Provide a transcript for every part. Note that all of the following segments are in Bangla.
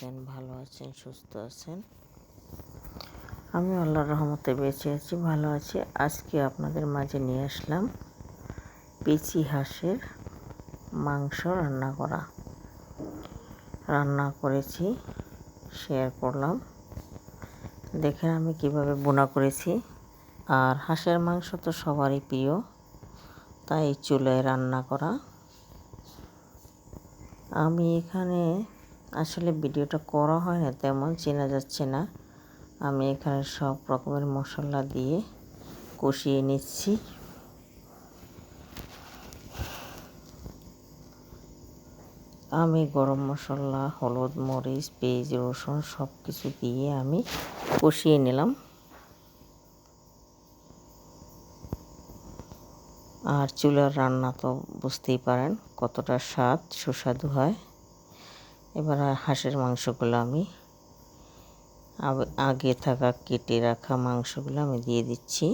আছেন, ভালো আছেন, সুস্থ আছেন? আমি আল্লাহর রহমতে বেঁচে আছি, ভালো আছি। আজকে আপনাদের মাঝে নিয়ে আসলাম পেঁচি হাঁসের মাংস রান্না করা। রান্না করেছি শেয়ার করলাম। দেখেন আমি কীভাবে বোনা করেছি। আর হাঁসের মাংস তো সবারই প্রিয়, তাই চুলায় রান্না করা। আমি এখানে আসলে ভিডিওটা করা হয় না, তেমন চেনা যাচ্ছে না। আমি এখানে সব রকমের মশলা দিয়ে কষিয়ে নিচ্ছি। আমি গরম মশলা, হলুদ, মরিচ, পেঁয়াজ, রসুন সব কিছু দিয়ে আমি কষিয়ে নিলাম। আর চুলার রান্না তো বুঝতেই পারেন কতটা স্বাদ, সুস্বাদু হয়। এবার হাঁসের মাংসগুলো আমি আগে থাকা কেটে রাখা মাংসগুলো আমি দিয়ে দিচ্ছি।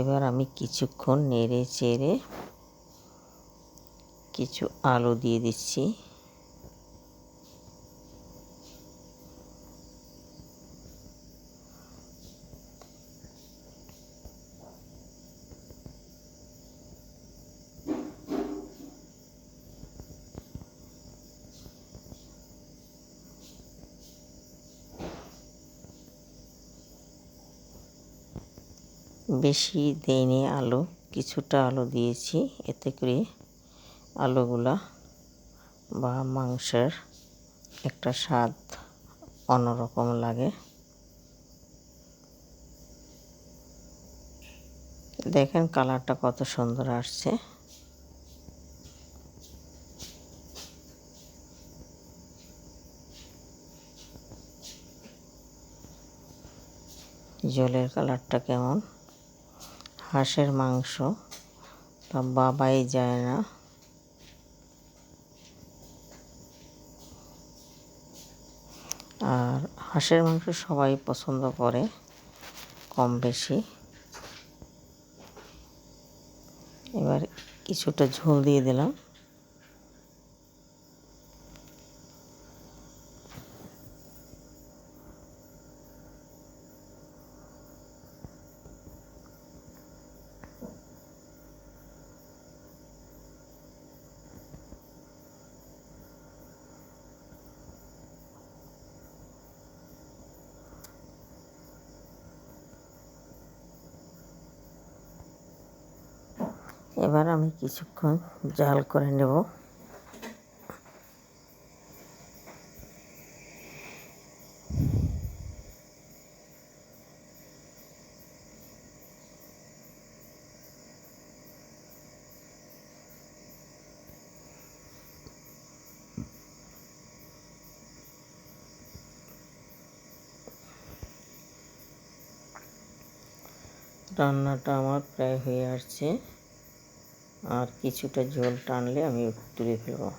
এবার আমি কিছুক্ষণ নেড়ে চেড়ে কিছু আলু দিয়ে দিচ্ছি। বেশি দেয়নি আলু, কিছুটা আলু দিয়েছি। এতে করে আলুগুলা বা মাংসের একটা স্বাদ অন্যরকম লাগে। দেখেন কালারটা কত সুন্দর আসছে। জলের কালারটা কেমন? হাঁসের মাংস। তা বাবাই যায় না। আর হাঁসের মাংস সবাই পছন্দ করে, কম বেশি। এবার কিছুটা ঝোল দিয়ে দিলাম। এবার আমি কিছুক্ষণ জাল করে নেব। রান্নাটা আমার প্রায় হয়ে আসছে। আর কিছুটা জল টানলে আমি তুলে ফেলব।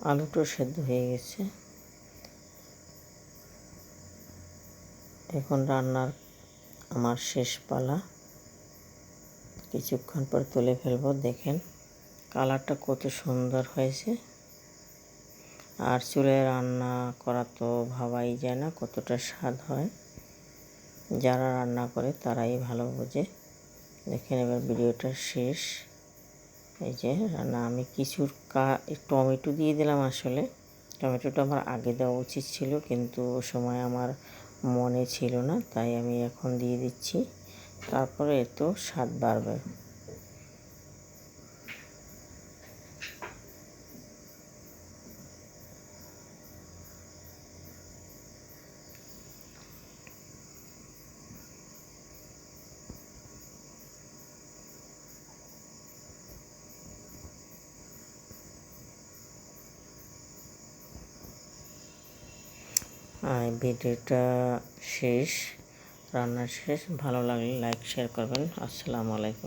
আলুটা সেদ্ধ হয়ে গেছে। এখন রান্নার আমার শেষ পালা। কিছুক্ষণ পর তুলে ফেলব, দেখেন কালারটা কত সুন্দর হয়েছে। আর চুলে রান্না করা তো ভাবাই যায় না কতটা স্বাদ হয়। যারা রান্না করে তারাই ভালো বোঝে। দেখেন এবার ভিডিওটা শেষ। এই যে রান্না আমি কিছুর কা, টমেটো দিয়ে দিলাম আসলে। টমেটোটা আমার আগে দেওয়া উচিত ছিল, কিন্তু সময় আমার মনে ছিল না, তাই আমি এখন দিয়ে দিচ্ছি। তারপরে এত স্বাদ বাড়বে। ভিডিওটা শেষ রান্না শেষ ভালো লাগলে লাইক শেয়ার করবেন। আসসালামু আলাইকুম।